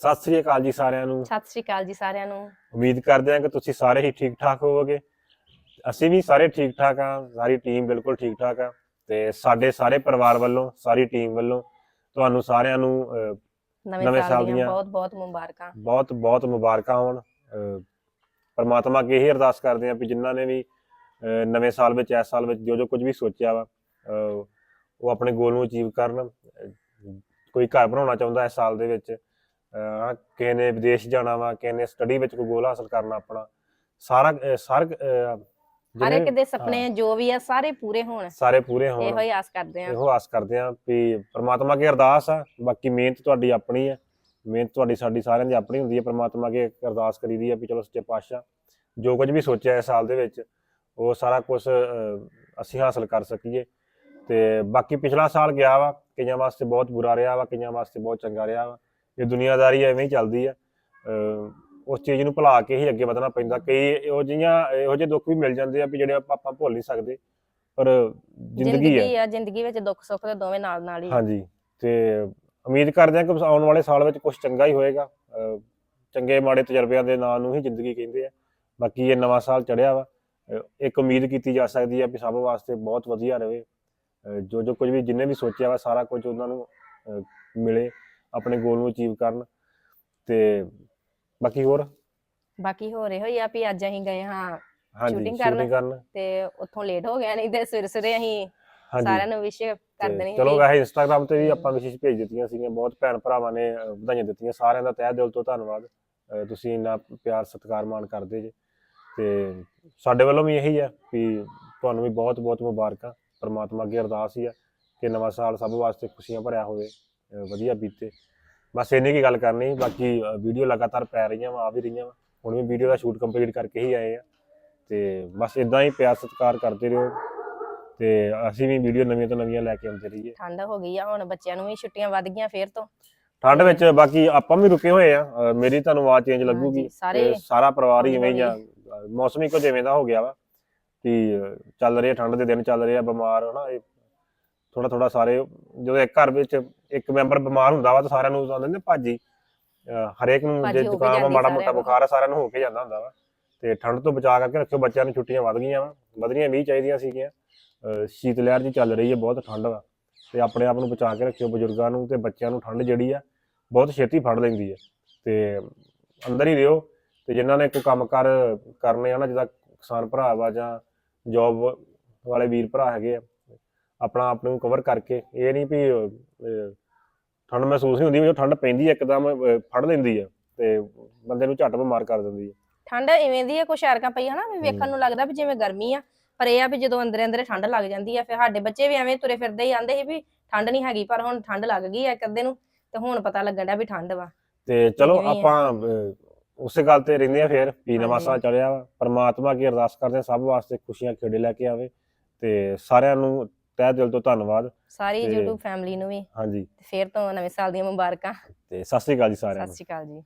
ਸਤਿ ਸ੍ਰੀ ਅਕਾਲ ਜੀ ਸਾਰਿਆਂ ਨੂੰ। ਸਤਿ ਸ਼੍ਰੀ ਅਕਾਲ ਜੀ ਸਾਰਿਆਂ ਨੂੰ। ਉਮੀਦ ਕਰਦੇ ਹਾਂ ਕਿ ਤੁਸੀਂ ਸਾਰੇ ਹੀ ਠੀਕ ਠਾਕ ਹੋਵੋਗੇ। ਅਸੀਂ ਵੀ ਸਾਰੇ ਠੀਕ ਠਾਕ ਆ ਸਾਰੀ ਟੀਮ ਬਿਲਕੁਲ ਠੀਕ ਠਾਕ ਆ ਤੇ ਸਾਡੇ ਸਾਰੇ ਪਰਿਵਾਰ ਵੱਲੋਂ ਸਾਰੀ ਟੀਮ ਵੱਲੋਂ ਤੁਹਾਨੂੰ ਸਾਰਿਆਂ ਨੂੰ ਅਹ, ਨਵੇਂ, ਸਾਲ ਦੀਆਂ ਬਹੁਤ ਬਹੁਤ ਮੁਬਾਰਕਾਂ। ਬਹੁਤ ਬਹੁਤ ਮੁਬਾਰਕਾਂ ਹੋਣ। ਅਹ, ਪਰਮਾਤਮਾ ਅੱਗੇ ਇਹ ਅਰਦਾਸ ਕਰਦੇ ਹਾਂ ਵੀ ਜਿਨ੍ਹਾਂ ਨੇ ਵੀ ਅਹ, ਨਵੇਂ ਸਾਲ ਵਿੱਚ ਇਸ ਸਾਲ ਵਿੱਚ ਜੋ ਜੋ ਕੁਝ ਵੀ ਸੋਚਿਆ ਵਾ ਅਹ, ਉਹ ਆਪਣੇ ਗੋਲ ਨੂੰ ਅਚੀਵ ਕਰਨ। ਅਹ, ਕੋਈ ਘਰ ਬਣਾਉਣਾ ਚਾਹੁੰਦਾ ਇਸ ਸਾਲ ਦੇ ਵਿੱਚ ਅਹ, ਕਿਸੇ ਨੇ ਵਿਦੇਸ਼ ਜਾਣਾ ਵਾ ਕਿਸੇ ਨੇ ਸਟੱਡੀ ਵਿੱਚ ਕੋਈ ਗੋਲ ਹਾਸਲ ਕਰਨਾ ਆਪਣਾ ਸਾਰਾ ਅਹ, ਹਰ ਇੱਕ ਦੇ ਸੁਪਨੇ ਜੋ ਵੀ ਆ ਸਾਰੇ ਪੂਰੇ ਹੋਣ। ਸਾਰੇ ਪੂਰੇ ਇਹੋ ਹੋਣ ਹੀ ਆਸ ਕਰਦੇ ਆ। ਇਹੋ ਆਸ ਕਰਦੇ ਹਾਂ ਵੀ ਪ੍ਰਮਾਤਮਾ ਅੱਗੇ ਅਰਦਾਸ ਆ ਬਾਕੀ ਮਿਹਨਤ ਤੁਹਾਡੀ ਆਪਣੀ ਹੈ ਮਿਹਨਤ ਤੁਹਾਡੀ ਸਾਡੀ ਸਾਰਿਆਂ ਦੀ ਆਪਣੀ ਹੁੰਦੀ ਹੈ ਪ੍ਰਮਾਤਮਾ ਅੱਗੇ ਅਰਦਾਸ ਕਰੀਦੀ ਹੈ ਵੀ ਚਲੋ ਸੱਚੇ ਪਾਤਸ਼ਾਹ ਜੋ ਕੁਝ ਵੀ ਸੋਚਿਆ ਇਸ ਸਾਲ ਦੇ ਵਿੱਚ ਉਹ ਸਾਰਾ ਕੁਝ ਅਸੀਂ ਹਾਸਲ ਕਰ ਸਕੀਏ। ਤੇ ਬਾਕੀ ਪਿਛਲਾ ਸਾਲ ਗਿਆ ਵਾ ਕਈਆਂ ਵਾਸਤੇ ਬਹੁਤ ਬੁਰਾ ਰਿਹਾ ਵਾ ਕਈਆਂ ਵਾਸਤੇ ਬਹੁਤ ਚੰਗਾ ਰਿਹਾ ਵਾ। ਇਹ ਦੁਨੀਆਦਾਰੀ ਐਵੇਂ ਹੀ ਚੱਲਦੀ ਆ। ਉਸ ਚੀਜ਼ ਨੂੰ ਭੁਲਾ ਕੇ ਹੀ ਅੱਗੇ ਵਧਣਾ ਪੈਂਦਾ। ਕਈ ਇਹੋ ਜਿਹੀਆਂ ਇਹੋ ਜਿਹੇ ਦੁੱਖ ਵੀ ਮਿਲ ਜਾਂਦੇ ਆ ਵੀ ਜਿਹੜੇ ਆਪਾਂ ਭੁੱਲ ਨਹੀਂ ਸਕਦੇ। ਪਰ ਜ਼ਿੰਦਗੀ ਆ। ਜ਼ਿੰਦਗੀ ਵਿੱਚ ਦੁੱਖ ਸੁੱਖ ਤੇ ਦੋਵੇਂ ਨਾਲ ਨਾਲ ਹੀ ਆ। ਹਾਂਜੀ। ਤੇ ਉਮੀਦ ਕਰਦੇ ਹਾਂ ਕਿ ਆਉਣ ਵਾਲੇ ਸਾਲ ਵਿੱਚ ਕੁਝ ਚੰਗਾ ਹੀ ਹੋਏਗਾ। ਚੰਗੇ ਮਾੜੇ ਤਜਰਬਿਆਂ ਦੇ ਨਾਂ ਨੂੰ ਹੀ ਜ਼ਿੰਦਗੀ ਕਹਿੰਦੇ ਆ। ਬਾਕੀ ਇਹ ਨਵਾਂ ਸਾਲ ਚੜਿਆ ਵਾ। ਇੱਕ ਉਮੀਦ ਕੀਤੀ ਜਾ ਸਕਦੀ ਹੈ ਵੀ ਸਭ ਵਾਸਤੇ ਬਹੁਤ ਵਧੀਆ ਰਹੇ। ਜੋ ਜੋ ਕੁਝ ਵੀ ਜਿੰਨੇ ਵੀ ਸੋਚਿਆ ਵਾ ਸਾਰਾ ਕੁਝ ਉਹਨਾਂ ਨੂੰ ਮਿਲੇ। ਆਪਣੇ ਗੋਲ ਨੂੰ ਅਚੀਵ ਕਰਨ ਤੇ ਬਾਕੀ ਹੋਰ? ਬਾਕੀ ਹੋ ਰਿਹਾ ਹੀ ਆ ਵੀ ਅੱਜ ਅਸੀਂ ਗਏ ਹਾਂ ਹਾਂਜੀ। ਸ਼ੂਟਿੰਗ ਕਰਨ ਤੇ ਉੱਥੋਂ ਲੇਟ ਹੋ ਗਿਆ ਨਹੀਂ ਤੇ ਸਵੇਰੇ ਸਵੇਰੇ ਅਸੀਂ ਹਾਂਜੀ। ਸਾਰਿਆਂ ਨੂੰ ਵਿਸ਼ ਕਰ ਤੇ ਦੇਣੀ ਚਲੋ। ਵੈਸੇ ਇੰਸਟਾਗ੍ਰam ਤੇ ਵੀ ਆਪਾਂ ਵਿਸ਼ੇਸ਼ ਭੇਜ ਦਿੱਤੀਆਂ ਸੀਗੀਆਂ ਬਹੁਤ ਭੈਣ ਭਰਾਵਾਂ ਨੇ ਵਧਾਈਆਂ ਦਿੱਤੀਆਂ ਸਾਰਿਆਂ ਦਾ ਤਹਿ ਦਿਲ ਤੋਂ ਧੰਨਵਾਦ। ਤੁਸੀਂ ਇੰਨਾ ਪਿਆਰ ਸਤਿਕਾਰ ਮਾਣ ਕਰਦੇ ਜੇ। ਤੇ ਸਾਡੇ ਵੱਲੋਂ ਵੀ ਇਹੀ ਆ ਵੀ ਤੁਹਾਨੂੰ ਵੀ ਬਹੁਤ ਬਹੁਤ ਮੁਬਾਰਕਾਂ। ਪਰਮਾਤਮਾ ਅੱਗੇ ਅਰਦਾਸ ਹੀ ਆ ਕਿ ਨਵਾਂ ਸਾਲ ਸਭ ਵਾਸਤੇ ਖੁਸ਼ੀਆਂ ਭਰਿਆ ਹੋਵੇ। ਅਹ, ਵਧੀਆ ਬੀਤੇ। ਬਸ ਇੰਨੀ ਕੀ ਗੱਲ ਕਰਨੀ ਬਾਕੀ ਵੀਡੀਓ ਲਗਾਤਾਰ ਪੈ ਰਹੀਆਂ ਵਾ ਆ ਵੀ ਰਹੀਆਂ ਵਾ। ਹੁਣ ਵੀ ਵੀਡੀਓ ਦਾ ਸ਼ੂਟ ਕੰਪਲੀਟ ਕਰਕੇ ਹੀ ਆਏ ਆ। ਤੇ ਬਸ ਇਦਾਂ ਹੀ ਪਿਆਰ ਸਤਿਕਾਰ ਕਰਦੇ ਰਹੋ। ਤੇ ਅਸੀਂ ਵੀ ਵੀਡੀਓ ਨਵੀਆਂ ਤੋਂ ਨਵੀਆਂ ਲੈ ਕੇ ਆਉਂਦੇ ਰਹੀਏ। ਠੰਡ ਹੋ ਗਈ ਆ ਹੁਣ ਬੱਚਿਆਂ ਨੂੰ ਵੀ ਛੁੱਟੀਆਂ ਵੱਧ ਗਈਆਂ ਫੇਰ ਤੋਂ। ਠੰਡ ਵਿੱਚ ਬਾਕੀ ਆਪਾਂ ਵੀ ਰੁਕੇ ਹੋਏ ਆ। ਅਹ ਮੇਰੀ ਤੁਹਾਨੂੰ ਆਵਾਜ਼ ਚੇਂਜ ਲੱਗੂਗੀ। ਸਾਰੇ ਤੇ ਸਾਰਾ ਪਰਿਵਾਰ ਹੀ ਇਵੇਂ ਹੀ ਆ। ਅਹ ਮੌਸਮ ਹੀ ਕੁਝ ਇਵੇਂ ਦਾ ਹੋ ਗਿਆ ਵਾ ਕਿ ਅਹ ਚੱਲ ਰਹੀ ਆ ਠੰਡ ਦੇ ਦਿਨ ਚੱਲ ਰਹੇ ਆ ਬਿਮਾਰ ਹਨਾ ਇਹ ਥੋੜਾ ਥੋੜਾ ਸਾਰੇ ਜਦੋਂ ਇੱਕ ਘਰ ਵਿੱਚ ਇੱਕ ਮੈਂਬਰ ਬਿਮਾਰ ਹੁੰਦਾ ਵਾ ਤਾਂ ਸਾਰਿਆਂ ਨੂੰ ਆਉਂਦੇ ਨੇ ਭਾਜੀ। ਅਹ ਹਰੇਕ ਨੂੰ ਭਾਜੀ ਜੇ ਹੋ ਕੇ ਜ਼ੁਕਾਮ ਆ ਜਾਂਦੀ ਮਾੜਾ ਮੋਟਾ ਸਾਰਿਆਂ ਨੂੰ। ਬੁਖਾਰ ਆ ਸਾਰਿਆਂ ਨੂੰ ਹੋ ਕੇ ਜਾਂਦਾ ਹੁੰਦਾ ਵਾ। ਤੇ ਠੰਡ ਤੋਂ ਬਚਾ ਕਰਕੇ ਰੱਖਿਓ ਬੱਚਿਆਂ ਨੂੰ ਛੁੱਟੀਆਂ ਵੱਧ ਗਈਆਂ ਵਾ। ਵਧਣੀਆਂ ਵੀ ਚਾਹੀਦੀਆਂ ਸੀਗੀਆਂ। ਅਹ ਸ਼ੀਤ ਲਹਿਰ ਜੀ ਚੱਲ ਰਹੀ ਹੈ ਬਹੁਤ ਠੰਡ ਵਾ। ਤੇ ਆਪਣੇ ਆਪ ਨੂੰ ਬਚਾ ਕੇ ਰੱਖਿਓ ਬਜ਼ੁਰਗਾਂ ਨੂੰ ਤੇ ਬੱਚਿਆਂ ਨੂੰ ਠੰਡ ਜਿਹੜੀ ਆ ਬਹੁਤ ਛੇਤੀ ਫੜ ਲੈਂਦੀ ਹੈ ਤੇ ਅੰਦਰ ਹੀ ਰਿਓ ਤੇ ਜਿਨ੍ਹਾਂ ਨੇ ਕੋਈ ਕੰਮਕਾਰ ਕਰਨੇ ਆ ਨਾ ਜਿਹਦਾ ਕਿਸਾਨ ਭਰਾ ਵਾ ਜਾਂ ਜੌਬ ਵਾਲੇ ਵੀਰ ਭਰਾ ਹੈਗੇ ਆ ਆਪਣਾ ਆਪ ਨੂੰ ਕਵਰ ਕਰਕੇ ਇਹ ਨਹੀਂ ਵੀ ਠੰਡ ਮਹਿਸੂਸ ਨਹੀਂ ਹੁੰਦੀ ਜਦੋਂ ਠੰਡ ਪੈਂਦੀ ਹੈ ਇੱਕਦਮ ਫੜ ਲੈਂਦੀ ਹੈ ਤੇ ਬੰਦੇ ਨੂੰ ਝੱਟ ਬਿਮਾਰ ਕਰ ਦਿੰਦੀ ਹੈ ਠੰਡ ਇਵੇਂ ਦੀ ਆ ਕੁਛ ਐਰਕਾਂ ਪਈ ਹਨਾ ਵੀ ਵੇਖਣ। ਨੂੰ ਲੱਗਦਾ ਵੀ ਜਿਵੇਂ ਗਰਮੀ ਆ ਪਰ ਇਹ ਆ ਵੀ ਜਦੋਂ ਅੰਦਰੇ ਅੰਦਰੇ ਠੰਡ ਲੱਗ ਜਾਂਦੀ ਆ ਫਿਰ ਸਾਡੇ ਬੱਚੇ ਵੀ ਐਵੇਂ ਤੁਰੇ ਫਿਰਦੇ ਹੀ ਆਂਦੇ ਸੀ ਵੀ ਠੰਡ ਨਹੀਂ ਹੈਗੀ ਪਰ ਹੁਣ ਠੰਡ ਲੱਗ ਗਈ ਆ ਅੱਧੇ ਨੂੰ ਤੇ ਹੁਣ ਪਤਾ ਲੱਗਣ ਡਿਆ ਵੀ ਠੰਡ ਵਾ ਤੇ ਚਲੋ ਹੀ। ਆਪਾਂ ਉਸੇ ਗੱਲ ਤੇ ਰਹਿੰਦੇ ਆ ਫੇਰ ਵੀ ਨਵਾਂ ਹਾਂਜੀ। ਸਾਲ ਚੜਿਆ ਵਾ ਪਰਮਾਤਮਾ ਅੱਗੇ ਅਰਦਾਸ ਕਰਦੇ ਆ ਸਭ ਵਾਸਤੇ ਖੁਸ਼ੀਆਂ ਖੇੜੇ ਲੈ ਕੇ ਆਵੇ ਤੇ ਸਾਰਿਆਂ ਨੂੰ ਤਹਿ ਦਿਲ ਤੋਂ ਧੰਨਵਾਦ ਸਾਰੀ ਤੇ- YouTube ਫੈਮਿਲੀ ਨੂੰ ਵੀ। ਹਾਂਜੀ। ਤੇ ਫੇਰ ਤੋਂ ਨਵੇਂ ਸਾਲ ਦੀਆਂ ਮੁਬਾਰਕਾਂ। ਤੇ ਸਤਿ ਸ੍ਰੀ ਅਕਾਲ ਜੀ ਸਾਰਿਆਂ ਸਤਿ ਨੂੰ ਸ਼੍ਰੀ ਅਕਾਲ ਜੀ।